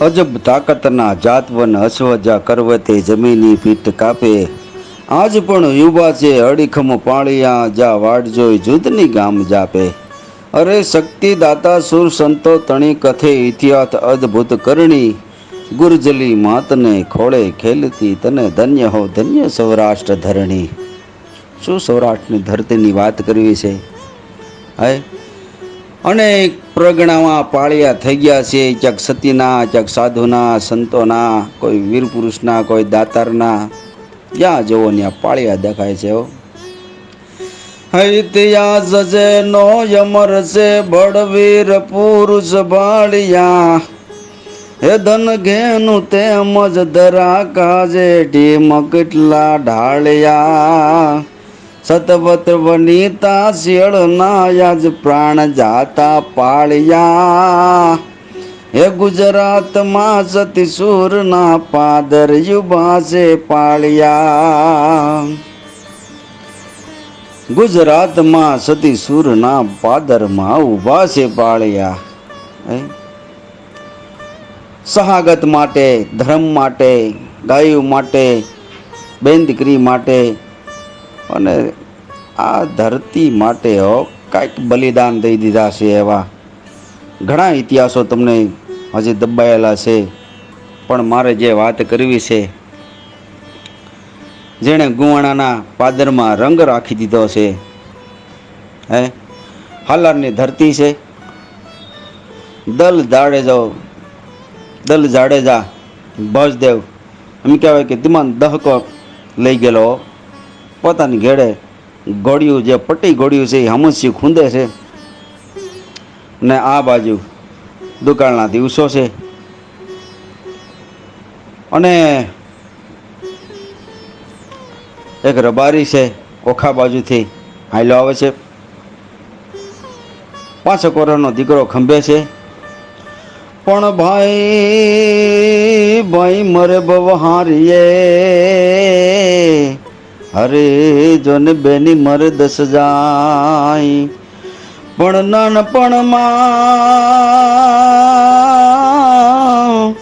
અજબ તાકતના જાતવન અશ્વજા કરવતે જમીની પીઠ કાપે. આજ પણ યુવા છે અડીખમ પાળિયા જા વાડ જોઈ જુદની ગામ જાપે. અરે શક્તિ દાતા સુર સંતો તણી કથે ઇતિહાસ અદ્ભુત કરણી. ગુરજલી માતને ખોળે ખેલતી તને ધન્ય હો ધન્ય સૌરાષ્ટ્ર ધરણી. શું સૌરાષ્ટ્રની ધરતીની વાત કરવી છે? હે અનેક પ્રગણામાં પાળિયા થઈ ગયા છે. ક્યાંક સતીના ક્યાંક સાધુના, સંતોના, કોઈ વીર પુરુષના, કોઈ દાતારના. જ્યાં જુઓ ત્યાં પાળિયા દેખાય છે ઇતિહાસ છે નો યમર છે બળવીર પુરુષ ભાળિયા. હે ધન ઘેનું તેમજ ધરા કાજે ઢીમ કેટલા ઢાળિયા. સતવત વનિતા શિયળ જ પ્રાણ જાતા પાળિયા. હે ગુજરાતમાં સતી સૂરના પાદર યુબાસે પાળિયા. ગુજરાતમાં સતી સૂરના પાદરમાં ઊભા છે પાળિયા. સહાગત માટે, ધર્મ માટે, ગાયું માટે બેન દીકરી માટે અને આ ધરતી માટે કાંઈક બલિદાન દઈ દીધા છે એવા. ઘણા ઇતિહાસો તમને હજી દબાયેલા છે, પણ મારે જે વાત કરવી છે, જેણે ગુવાણાના પાદરમાં રંગ રાખી દીધો છે, હે? હાલારની ધરતી છે. દલ જાડેજા દલ જાડેજા ભજદેવ. એમ કહેવાય કે દિમાન દહકો લઈ ગયેલો પોતાની ઘેડે ગોળિયું જે પટ્ટી ગળ્યું છે એ હમસી ખૂંદે છે. ને આ બાજુ દુકાળના દિવસો છે. અને એક રબારી છે, ઓખા બાજુથી હાઈલો આવે છે. પાંચ કોરનો દીકરો ખંભે છે. પણ ભાઈ ભાઈ મરે બવહારીએ અરે જોને બેની મરે દસ જાય પણ નાનપણમાં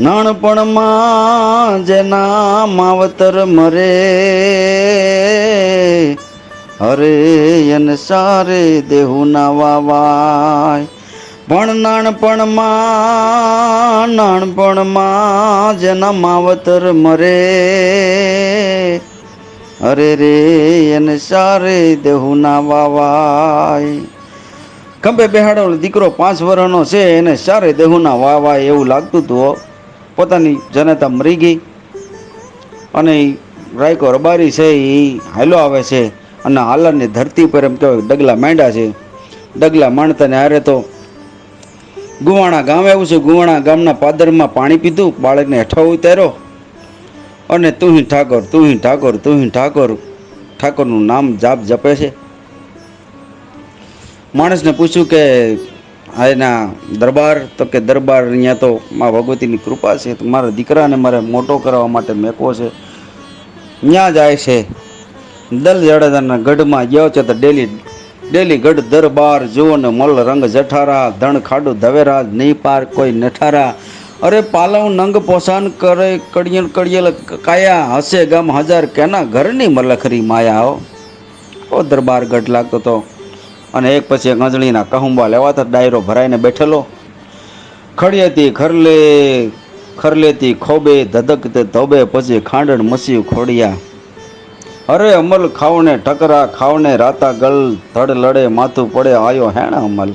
નાનપણમાં જેના માવતર મરે. અરે એને સારે દેહું ના વાવાય. પણ નાનપણમાં નાનપણમાં જેના માવતર મરે. અરે રે, એને સારે દેહું ના વાવાય. ખંભે બેહાડો દીકરો પાંચ વર્ષનો છે, એને સારે દેહુના વાવાય એવું લાગતું હતું પોતાની જનતા મરી ગઈ. અને રાયકો રબારી છે એ હાલો આવે છે. અને હાલરની ધરતી પર એમ કહેવાય ડગલા માંડ્યા છે. ડગલા માંડતા ને હારે તો ગુવાણા ગામ આવ્યું છે. ગુવાણા ગામના પાદરમાં પાણી પીધું. બાળકને હેઠો ઉતાર્યો. અને તુહી ઠાકોર તુહી ઠાકોર તુહી ઠાકોર. ઠાકોરનું નામ જાપ જપે છે. માણસને પૂછ્યું કે એના દરબાર? તો કે, દરબાર અહીંયા તો મા ભગવતીની કૃપા છે. તો મારા દીકરાને મારે મોટો કરવા માટે મેકવો છે. ત્યાં જાય છે. દલ જાડેજાના ગઢમાં ગયો છે તો ડેલી ડેલી ગઢ દરબાર જુઓ ને મલ રંગ જઠારા, ધણ ખાડું ધવેરા, નહીં પાર કોઈ નઠારા. અરે પાલવ નંગ પોસાન કરે, કડિયણ કડિયલ કાયા હસે ગામ હજાર કેના ઘરની મલખરી માયા હો. ઓ દરબાર ગઢ લાગતો તો. અને એક પછી એક અંજળીના કહુંબા લેવાતા ડાયરો ભરાઈને બેઠેલો. ખડિયેતી ખરલે, ખરલેતી ખોબે, ધધકતે ધોબે પછી ખાંડણ મસી ખોડિયા. અરે અમલ ખાવને ટકરા ખાવને રાતા ગલ, ધડ લડે માથું પડે, આયો હેણ અમલ.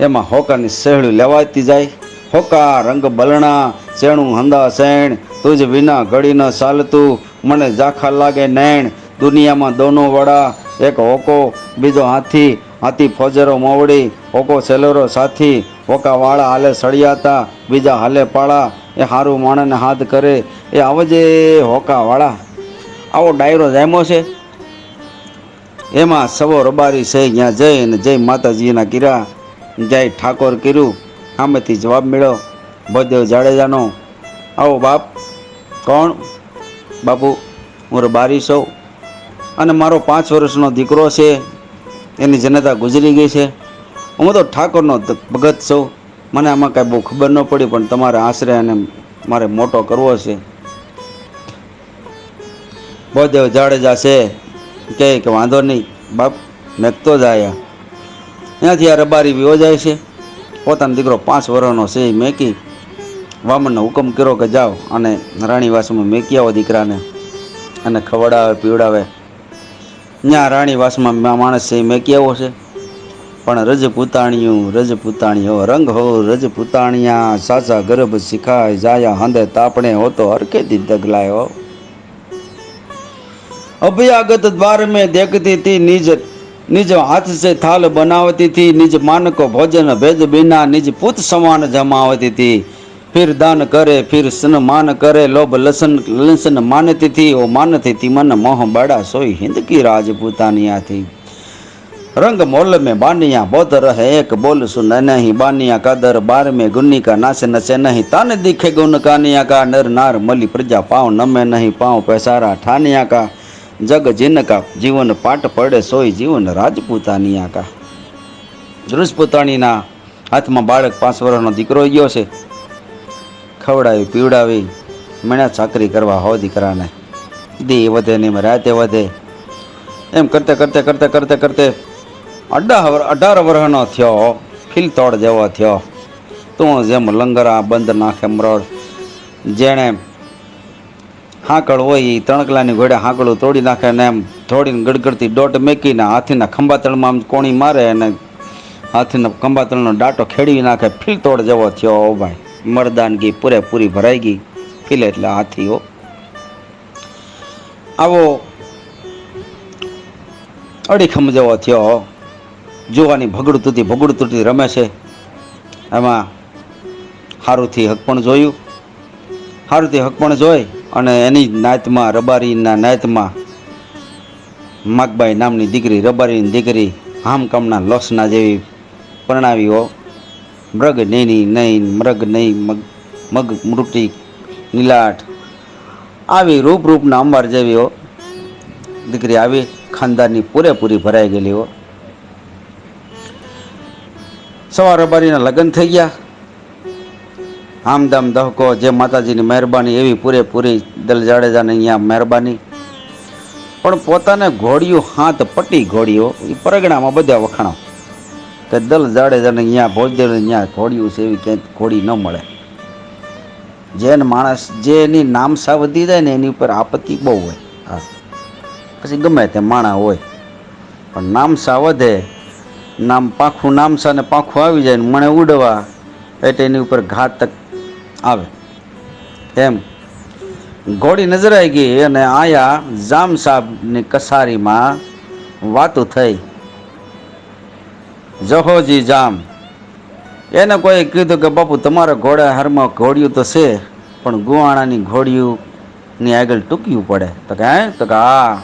એમાં હોકાની સહેળું લેવાતી જાય. હોકા, રંગ બલણા, શેણું હંદા શેણ, તુજ વિના ઘડી ન ચાલતું, મને ઝાખા લાગે નૈણ. દુનિયામાં દોનો વડા, એક હોકો, બીજો હાથી હાથી ફોજરો મોવડી, હોકો સેલરો સાથી, હોકા વાળા હાલે સળિયાતા, બીજા હાલે પાળા, એ હારું માણને હાથ કરે, એ આવજે હોકા વાળા. આવો ડાયરો જામ્યો છે. એમાં સવો રબારી છે ત્યાં જઈને જય માતાજીના કિરા, જય ઠાકોર કીરું. આમેથી જવાબ મેળવ. ભદેવ જાડેજાનો, આવો બાપ, કોણ? બાપુ, હું રબારી છું અને મારો પાંચ વર્ષનો દીકરો છે. એની જનતા ગુજરી ગઈ છે. હું તો ઠાકોરનો ભગત છું. મને આમાં કાંઈ બહુ ખબર ન પડી, પણ તમારે આશરે અને મારે મોટો કરવો છે. બળદેવ જાડેજા છે. કે વાંધો નહીં, બાપ મેકતો જ આયા. ત્યાંથી આ રબારી વિયો જાય છે. પોતાનો દીકરો પાંચ વર્ષનો છે મેકી. વામનને હુકમ કર્યો કે જાઓ અને રાણીવાસમાં મેકી આવો દીકરાને અને ખવડાવે, પીવડાવે. ત્યાં રાણીવાસમાં માણસ છે એ મેકી આવો છે. પણ રજપૂતાણિયું રજપૂતાણીઓ રંગ હો રજ રજપૂતાણિયા સાચા ગરબ શીખાય, જાયા હંદે તાપણે હોતો હરકેથી દગલાયો અભ્યાગત દ્વાર મેં દેખતી તી નીજત નિજ હાથ સે થાલ બનાવતી થી નિજ માનકો ભોજન ભેદ બિના, નિજ પૂત સમાન જમાવતી થી ફિર દાન કરે, ફિર સન્માન કરે, લોભ લસન લસન માનતી થી ઓ માનતી થી મન મોહ બડા સોઈ હિન્દ કી રાજપૂતાની આથી. રંગ મોલ મેં બાનિયા બોત રહે, એક બોલ સુન નહીં, બાનિયા કાદર બાર મેં ગુની કા નાશે નચે નહીં. તાને દીખે ગુન કાનિયા કા, નર નાર મલી પ્રજા પાવ નમે નહીં, પાવ પૈસારા ઠાનિયા કા. જગ જિનકા જીવન પાટ પડે સોય જીવન રાજપૂતાની આકા રાજપૂતાણીના હાથમાં બાળક પાંચ વર્ષનો દીકરો ગયો છે. ખવડાવી, પીવડાવી મણ્યા ચાકરી કરવા હો દીકરાને. દી વધે ને રાતે વધે. એમ કરતે કરતે કરતે કરતે કરતે અઢાર અઢાર વર્ષનો થયો ફિલ તોડ જેવો થયો. તું જેમ લંગરા બંધ નાખે મરડ, જેણે હાકળ હોય એ તણકલાની ઘોડે હાંકળું તોડી નાખે ને એમ થોડીને ગડગડતી દોટ મેકીને હાથીના ખંભાતળમાં આમ કોણી મારે અને હાથીના ખંભાતળનો દાંટો ખેડવી નાખે, ફિલતોડ જેવો થયો. ઓ ભાઈ, મરદાનગી પૂરેપૂરી ભરાઈ ગઈ. ફીલે એટલે હાથીઓ આવો અડીખમ જેવો થયો જોવાની ભગડું તૂટી ભગડું તૂટી રમે છે. એમાં હારુથી હક પણ જોયું. હારુથી હક પણ જોઈ. અને એની નાતમાં, રબારીના નાતમાં, માગબાઈ નામની દીકરી, રબારીની દીકરી હામકામના લોસના જેવી પરણાવીઓ મૃગ નૈની નૈન, મૃગ નહીં મગ મગ, મૃટી, નીલાટ. આવી રૂપ રૂપના અંબાર જેવીઓ દીકરી આવી ખાનદાનની પૂરેપૂરી ભરાઈ ગયેલી હો. સવાર રબારીના લગ્ન થઈ ગયા. આમદામ દહકો જે માતાજીની મહેરબાની, એવી પૂરેપૂરી દલ જાડેજાની અહીંયા મહેરબાની. પણ પોતાને ઘોડિયું, હાથ પટી ઘોડીઓ એ પરગણામાં બધા વખાણો. કે દલ જાડેજાને અહીંયા ભોજદેવ અહીંયા ઘોડિયું છે એવી ક્યાંય ઘોડી ન મળે. જેને માણસ જે એની નામસા વધી જાય ને એની ઉપર આપત્તિ બહુ હોય. હા. પછી ગમે તે માણા હોય. પણ નામસા વધે નામ પાખું નામસા ને પાખું આવી જાય ને મને ઉડવા, એટલે એની ઉપર ઘાતક આવે. એમ. ઘોડી નજરાઈ ગઈ અને આયા જામ સાહેબની કસારીમાં વાતું થઈ. જહોજી જામ. એને કોઈ કીધું કે, બાપુ, તમારા ઘોડા હારમાં ઘોડિયું તો છે, પણ ગુવાણાની ઘોડિયુંની આગળ ટૂંક્યું પડે. તો કે, હે? તો કે, હા.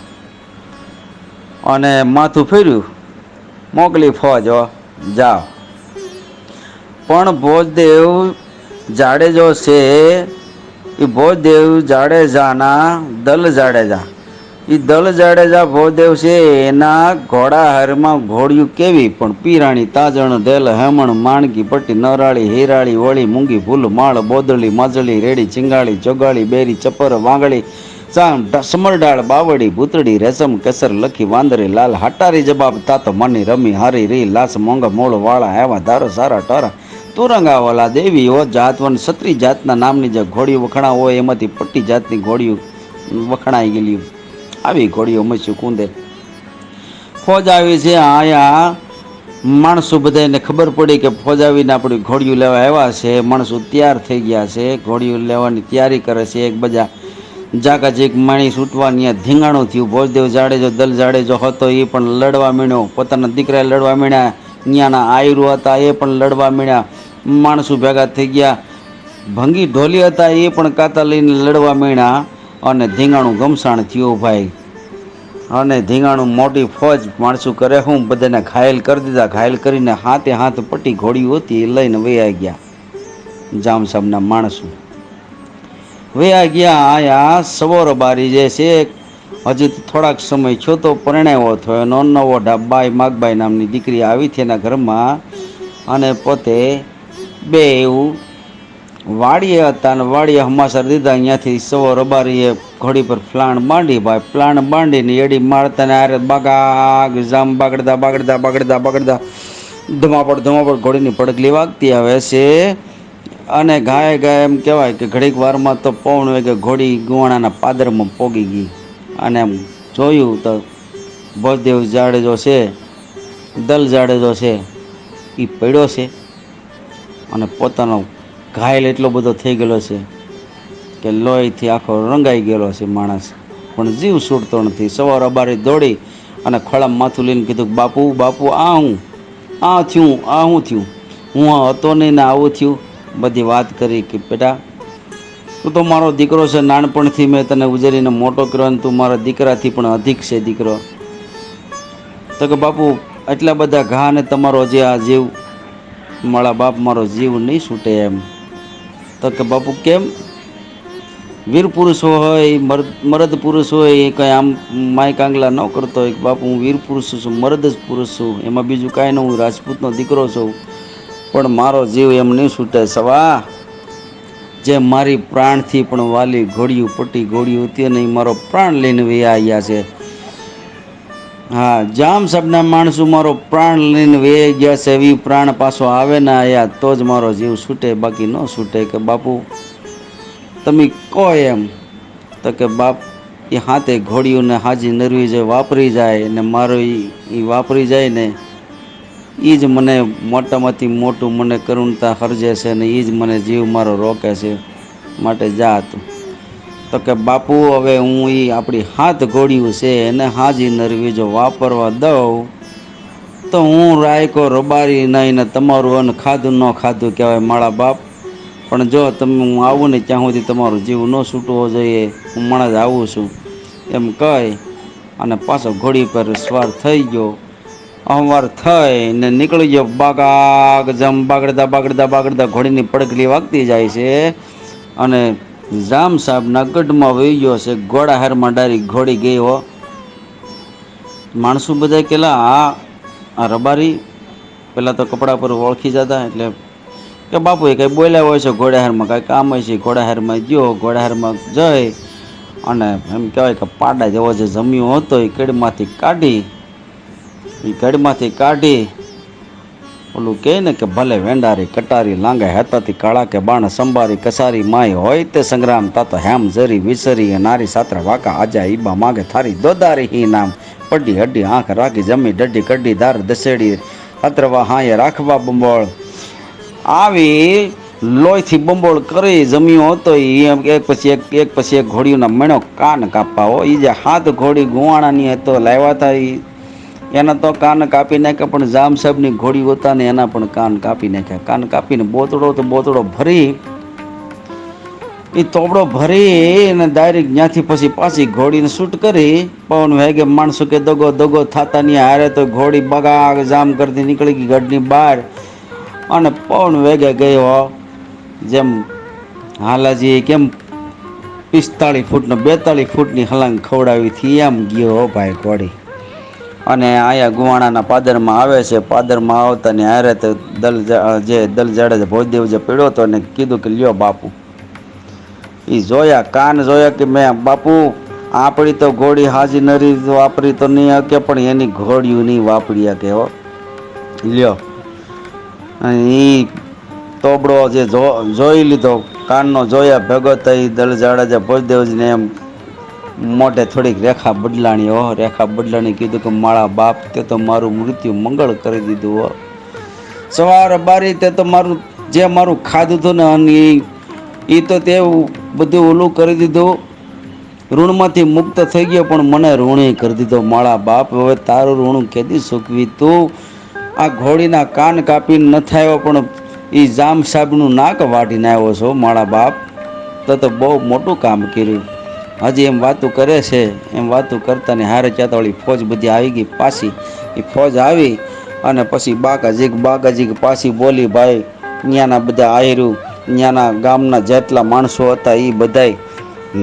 અને માથું ફેર્યું. મોકલી ફોજો. જાઓ. પણ ભોજદેવ જાડેજો છે એ ભોજદેવ જાડેજાના દલ જાડેજા એ દલ જાડેજા ભોજદેવ છે, એના ઘોડા હારમાં ઘોડિયું કેવી? પણ પીરાણી, તાજણ, દેલ, હેમણ માણકી પટ્ટી, નરાળી, હિરાળી વળી મૂંગી, ફૂલ, માળ, બોદળી, માજળી, રેડી, ચિંગાળી, ચોગાળી, બેરી, ચપર, વાંગળી સામ સમરડાળ બાવડી ભૂતડી રેશમ, કેસર, લખી, વાંદરી, લાલ, હટારી જવાબ તાતો, મની, રમી, હારી, રી, લાસ, મોંઘ, મોળ, વાળા, એવા ધારો, સારા, ટોરા. તુરંગાવાલા દેવીઓ જાતવન છત્રી જાતના નામની જે ઘોડીઓ વખણા હોય એમાંથી પટ્ટી જાતની ઘોડીઓ વખણાઈ ગયેલી આવી ઘોડીઓ મચ્યું કુંદે. ફોજ આવી છે આયા. માણસો બધાને ખબર પડી કે ફોજ આવીને આપણી ઘોડીયું લેવા આવ્યા છે. માણસો તૈયાર થઈ ગયા છે. ઘોડીયું લેવાની તૈયારી કરે છે. એક બધા જાકાજીક માણી છૂટવાની ધીંગાણું થયું. ભોજદેવ જાડેજો, દલ જાડેજો હતો, એ પણ લડવા મીણ્યો. પોતાના દીકરાએ લડવા મીણ્યા. અહીંયાના આયરુ હતા, એ પણ લડવા મીણ્યા. માણસો ભેગા થઈ ગયા. ભંગી ઢોલી હતા, એ પણ કાતા લઈને લડવા મળ્યા અને ધીંગાણું ગમસાણ થયું ભાઈ. અને ધીંગાણું મોટી ફોજ માણસું કરે હું બધાને ઘાયલ કરી દીધા. ઘાયલ કરીને હાથે હાથ પટ્ટી ઘોડી હતી, એ લઈને વયા ગયા. જામ સાહેબના માણસો. વયા ગયા, આયા, સવોર બારી જે છે, હજી તો થોડાક સમય છો તો પરણાવ્યો થયો. એનો નવો ઢાબાઈ માગબાઈ નામની દીકરી આવી હતી એના ઘરમાં. અને પોતે બે એવું. વાડીએ હતા અને વાડીએ હમાસર દીધા, અહીંયાથી સવો રબારીએ ઘોડી પર ફ્લાણ બાંધી ભાઈ. ફ્લાણ બાંધીને એડી મારતા ને આરે બાગાગ, જામ બાગડતા બાગડતા બાગડતા બાગડતા. ધમાપડ ધમાપડ ઘોડીની પડગલી વાગતી આવે છે. અને ગાય ગાય એમ કહેવાય કે ઘડીક વારમાં તો પૌણ વાગે ઘોડી ગુવાણાના પાદરમાં પોગી ગઈ. અને એમ જોયું તો ભોજદેવ જાડેજો છે, દલ જાડેજો છે એ પડ્યો છે. અને પોતાનો ઘાયલ એટલો બધો થઈ ગયેલો છે કે લોહીથી આખો રંગાઈ ગયેલો છે માણસ. પણ જીવ છૂટતો નથી. સવાર અબારી દોડી અને ખોળામાં માથું લઈને કીધું, બાપુ બાપુ, આ હું? આ થયું, આ હું થયું? હું આ હતો નહીં ને આવું થયું? બધી વાત કરી કે, બેટા, તું તો મારો દીકરો છે. નાનપણથી મેં તને ઉજેરીને મોટો કર્યો અને તું મારા દીકરાથી પણ અધિક છે દીકરો. તો કે, બાપુ, એટલા બધા ઘા ને તમારો જે આ જીવ મારા બાપ મારો જીવ નહીં છૂટે એમ. તો કે બાપુ કેમ? વીર પુરુષ હોય મર્દ પુરુષ હોય, એ કંઈ આમ માય કાંગલા ન કરતો હોય કે બાપુ, હું વીર પુરુષ છું, મરદ જ પુરુષ છું. એમાં બીજું કાંઈ ન, હું રાજપૂતનો દીકરો છું. પણ મારો જીવ એમ નહીં છૂટે. સવા જે મારી પ્રાણથી પણ વાલી ઘોડિયું પટી ઘોડિયું હતી અને મારો પ્રાણ લઈને વયા આવ્યા છે. હા, જામ સબના માણસો મારો પ્રાણ લઈને વે ગયા છે, એવી પ્રાણ પાછો આવે ને આયા, તો જ મારો જીવ છૂટે, બાકી ન છૂટે કે બાપુ, તમે કહો એમ. તો કે બાપ, એ હાથે ઘોડીઓને હાજી નરવી જે વાપરી જાય ને મારો એ વાપરી જાય ને એ જ મને મોટામાંથી મોટું મને કરુણતા હરજે છે ને એ જ મને જીવ મારો રોકે છે, માટે જા તું. તો કે, બાપુ, હવે હું એ આપણી હાથ ઘોડ્યું છે એને હાજી નરવી જો વાપરવા દઉં, તો હું રાયકો રબારી નહીં ને તમારું અન્ન ખાધું ન ખાધું કહેવાય મારા બાપ. પણ જો તમે, હું આવું ને ત્યાં સુધી તમારું જીવ ન છૂટવો જોઈએ, હું હમણાં જ આવું છું. એમ કહી અને પાછો ઘોડી પર સવાર થઈ ગયો. અમવાર થઈ ને નીકળી ગયો બાગાગ, જમ બાગડતા બાગડતા બાગડતા ઘોડીની પડગલી વાગતી જાય છે. અને જામ સાહેબના ગઢમાં વહી ગયો છે. ઘોડા હારમાં ડાયરી ઘોડી હો. માણસો બધા કેલા આ આ રબારી. પહેલાં તો કપડા પર ઓળખી જતા એટલે કે બાપુ, એ કંઈ બોલ્યા હોય છે ઘોડાહારમાં કાંઈ કામ હોય છે? ઘોડાહારમાં ગયો ઘોડાહારમાં જઈ અને એમ કહેવાય કે પાડા જેવો જે જમ્યો હતો, એ કડમાંથી કાઢી, એ કડમાંથી કાઢી ઓલું કહે ને કે ભલે વેંડારી, કટારી, લાંગા હેતાથી કાળા કે બાણ સંભારી કસારી માય હોય તે સંગ્રામ તાતો હેમ જરી વિસરી, એ નારી સાત્ર વાકા આજા, ઈબા માગે થારી, દોદારી હી નામ. પડી હડી આંખ રાખી જમી ડડી કડી ધાર દસેડી અત્રવા હાય રાખવા બંબોળ. આવી લોહીથી બંબોળ કરી જમ્યો હતો એ એમ એક પછી એક એક પછી એક ઘોડીઓના મણ્યો કાન કાપવા હો એ જે હાથ ઘોડી ગુવાણાની હતો, લાવ્યા હતા એ એના તો કાન કાપી નાખ્યા, પણ જામ સાહેબની ઘોડી હતા ને એના પણ કાન કાપી નાખ્યા. કાન કાપીને બોતડો તો બોતડો ભરી એ તોબડો ભરી અને ડાયરેક્ટ ત્યાંથી પછી પાછી ઘોડીને શૂટ કરી, પવન વેગે માણસો કે દગો દગો થતા નહીં હારે તો ઘોડી બગાગ જામ કરતી નીકળી ગઈ ગઢની બહાર. અને પવન વેગે ગયો, જેમ હાલાજી કેમ પિસ્તાળીસ ફૂટનો, બેતાળીસ ફૂટની હલાંગ ખવડાવી હતી, એમ ગયો ભાઈ ઘોડી. અને અહીંયા ગુવાણાના પાદરમાં આવે છે. પાદરમાં આવતા ને હારે તો દલ જા- દલ જાડે ભોજદેવ જે પીડ્યો હતો ને કીધું કે લ્યો બાપુ. એ જોયા, કાન જોયા કે મેં, બાપુ, આપણી તો ઘોડી હાજી નરી વાપરી તો નહીં હકે, પણ એની ઘોડીઓ નહીં વાપરી હકે હો. લ્યો. એ તોબડો જે જો- જોઈ લીધો. કાનનો જોયા ભગત એ દલ જાડેજા ભોજદેવજીને એમ મોઢે થોડીક રેખા બદલાણી હો, રેખા બદલાણી કીધું કે મારા બાપ તે તો મારું મૃત્યુ મંગળ કરી દીધું હો. સવારે બારી તે તો મારું, જે મારું ખાધું હતું ને એ ઈ તો તે બધું ઓલું કરી દીધું. ઋણમાંથી મુક્ત થઈ ગયો, પણ મને ઋણી કરી દીધો. મારા બાપ હવે તારું ઋણ કેદી સૂકવી તું? આ ઘોડીના કાન કાપીને ન થયો, પણ એ જામ સાહેબનું નાક વાટીને આવ્યો છો, મારા બાપ? તો તો બહુ મોટું કામ કર્યું. હજી એમ વાતું કરે છે, એમ વાતું કરતાને હારે ચાતાવાળી ફોજ બધી આવી ગઈ પાછી. એ ફોજ આવી અને પછી બાકાજીક બાકાજીક પાછી બોલી, ભાઈ ત્યાંના બધા આયરું ત્યાંના ગામના જેટલા માણસો હતા એ બધાય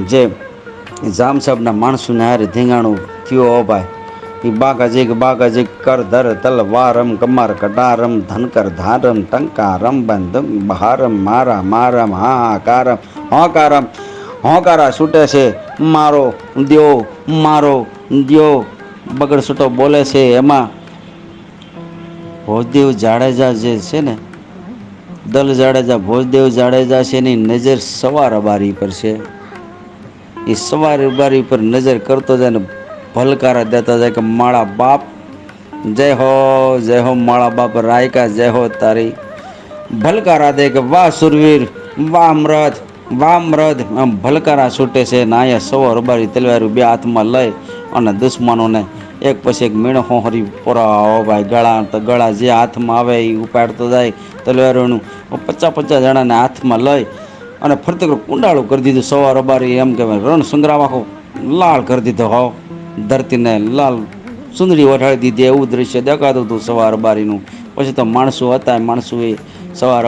જે જામ સાહેબના માણસોને હારે ધીંગાણું થયો હો ભાઈ. એ બાકાજીક બાકાજીક કર ધર તલવારમ, કમર કટારમ ધનકર ધારમ, ટંકારમ, બંધમ બહારમ, મારા મારમ હા હા કારમ હા હોકારમ. હોકારા છૂટે છે. મારો દ્યો મારો દ્યો બગડ છૂટો બોલે છે એમાં. ભોજદેવ જાડેજા જે છે ને, દલ જાડેજા, ભોજદેવ જાડેજા છે એની નજર સવાર અબારી પર છે. એ સવાર અબારી પર નજર કરતો જાય ને ભલકારા દેતા જાય કે, માળા બાપ, જય હો જય હો માળા બાપ, રાયકા, જય હો તારી. ભલકારા દે કે, વાહ સુરવીર, વાહ મૃદ મૃદ આમ ભલકારા છૂટે છે, નાયે સવો સવાર અબારી તલવારું બે હાથમાં લઈ અને દુશ્મનોને એક પછી એક મીણ હોહરી પોરાવો ભાઈ, ગળા ગળા જે હાથમાં આવે એ ઉપાડતો જાય તલવારોનું. પચાસ પચાસ જણાને હાથમાં લઈ અને ફરતે કુંડાળું કરી દીધું સવાર અબારી એમ કહેવાય, રણ સંગ્રામ આખો લાલ કરી દીધો હો, ધરતીને લાલ સુંદરી વઠાડી દીધી, એવું દ્રશ્ય દેખાતું હતું સવાર અબારીનું પછી તો માણસો હતા, માણસો એ સવાર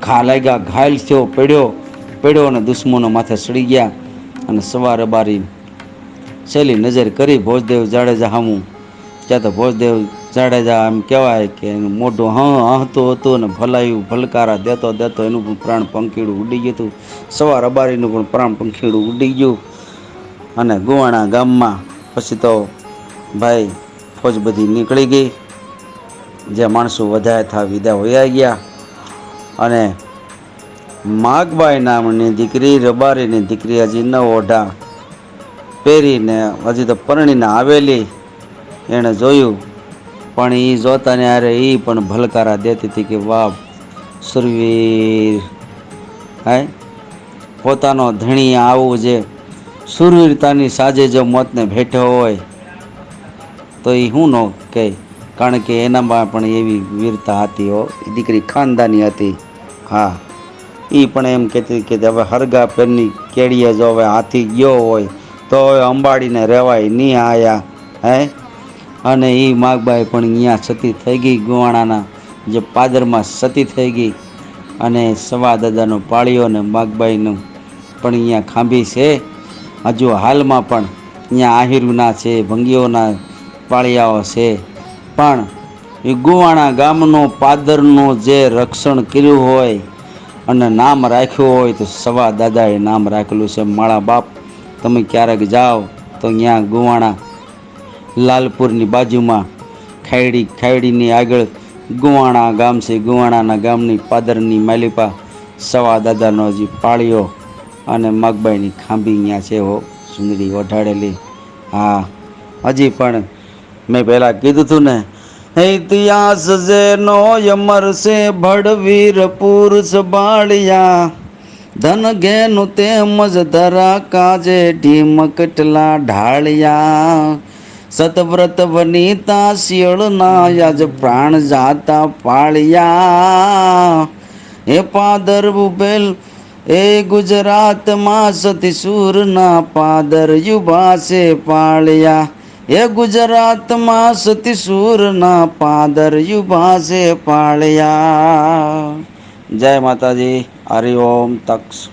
ઘા લાગ્યા, ઘાયલ થયો, પડ્યો પડ્યો અને દુશ્મનો માથે સડી ગયા અને સવાર અબારી છેલ્લી નજર કરી ભોજદેવ જાડેજા હામું. ત્યાં તો ભોજદેવ જાડેજા એમ કહેવાય કે એનું મોઢું હ હતું હતું અને ભલાયું, ભલકારા દેતો દેતો એનું પણ પ્રાણ પંખીડું ઉડી ગયું હતું. સવાર અબારીનું પણ પ્રાણ પંખીડું ઉડી ગયું અને ગુવાણા ગામમાં પછી તો ભાઈ ફોજ બધી નીકળી ગઈ. જે માણસો વધારે થા વિદા હોયા ગયા. અને માગબાઈ નામની દીકરી, રબારીની દીકરી હજી ન ઓઢા. પહેરીને હજી તો પરણીને આવેલી. એણે જોયું, પણ એ જોતાને અરે એ પણ ભલકારા દેતી હતી કે વાહ સુરવીર. હાય પોતાનો ધણી આવું જે સુરવીરતાની સાજે જો મોતને ભેટો હોય, તો એ શું ન કહે. કારણ કે એનામાં પણ એવી વીરતા હતી હો. દીકરી ખાનદાની હતી. હા. એ પણ એમ કહેતી કે હવે હરગા પેરની કેડીએ જો હવે હાથી ગયો હોય, તો હવે અંબાડીને રહેવાય નહીં આયા, હે? અને એ માગબાઈ પણ અહીંયા સતી થઈ ગઈ ગુવાણાના, જે પાદરમાં સતી થઈ ગઈ. અને સવા દાદાનો પાળીઓ ને માગબાઈનું પણ અહીંયા ખાંભી છે. હજુ હાલમાં પણ અહીંયા આહિરના છે, ભંગીઓના પાળિયાઓ છે. પણ એ ગુવાણા ગામનો પાદરનું જે રક્ષણ કર્યું હોય અને નામ રાખ્યું હોય તો સવા દાદાએ નામ રાખેલું છે. માળા બાપ, તમે ક્યારેક જાઓ તો ત્યાં ગુવાણા લાલપુરની બાજુમાં ખાયડી ખાયડીની આગળ ગુવાણા ગામ છે. ગુવાણાના ગામની પાદરની માલિપા સવા દાદાનો હજી પાળીઓ અને મગબાઈની ખાંભી અહીંયા છે. હો, સુંદરી ઓઢાડેલી હા, હજી પણ મેં પહેલાં કીધું હતું ને ઇતિહાસ જેનો યમર છે ભડવીર પુરુષ બાળિયા. ધન ઘેનું તેમજ ધરા કાજે ઢીમ કટલા ઢાળિયા. સતવ્રત વનિતા શિયળના યાજ પ્રાણ જાતા પાળિયા. એ પાદર ઉભેલ એ ગુજરાતમાં સતીસુરના પાદર યુભા છે પાળિયા. એ ગુજરાતમાં સતીસુરના પાદર યુભા પાળ્યા. જય માતાજી. હરિ ઓમ. તક્ષ